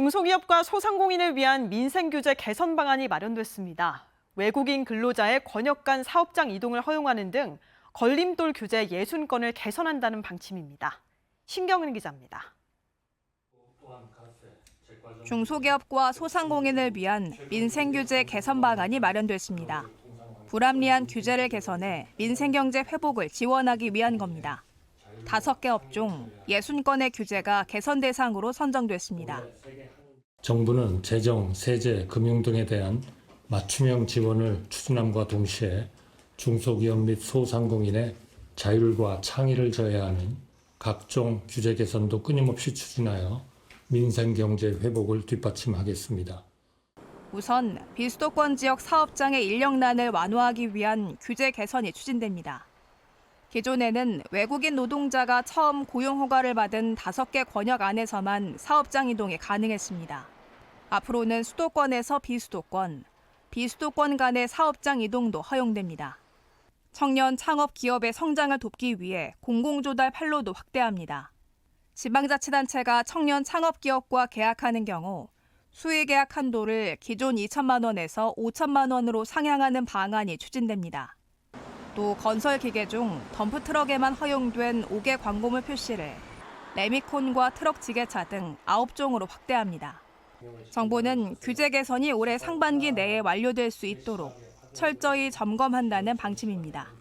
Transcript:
중소기업과 소상공인을 위한 민생규제 개선 방안이 마련됐습니다. 외국인 근로자의 권역 간 사업장 이동을 허용하는 등 걸림돌 규제 60건을 개선한다는 방침입니다. 신경은 기자입니다. 중소기업과 소상공인을 위한 민생규제 개선 방안이 마련됐습니다. 불합리한 규제를 개선해 민생경제 회복을 지원하기 위한 겁니다. 다섯 개 업종 60건의 규제가 개선 대상으로 선정됐습니다. 정부는 재정, 세제, 금융 등에 대한 맞춤형 지원을 추진함과 동시에 중소기업 및 소상공인의 자율과 창의를 저해하는 각종 규제 개선도 끊임없이 추진하여 민생 경제 회복을 뒷받침하겠습니다. 우선 비수도권 지역 사업장의 인력난을 완화하기 위한 규제 개선이 추진됩니다. 기존에는 외국인 노동자가 처음 고용 허가를 받은 다섯 개 권역 안에서만 사업장 이동이 가능했습니다. 앞으로는 수도권에서 비수도권, 비수도권 간의 사업장 이동도 허용됩니다. 청년 창업 기업의 성장을 돕기 위해 공공조달 판로도 확대합니다. 지방자치단체가 청년 창업 기업과 계약하는 경우 수의 계약 한도를 기존 2천만 원에서 5천만 원으로 상향하는 방안이 추진됩니다. 또 건설 기계 중 덤프 트럭에만 허용된 5개 광고물 표시를 레미콘과 트럭 지게차 등 9종으로 확대합니다. 정부는 규제 개선이 올해 상반기 내에 완료될 수 있도록 철저히 점검한다는 방침입니다.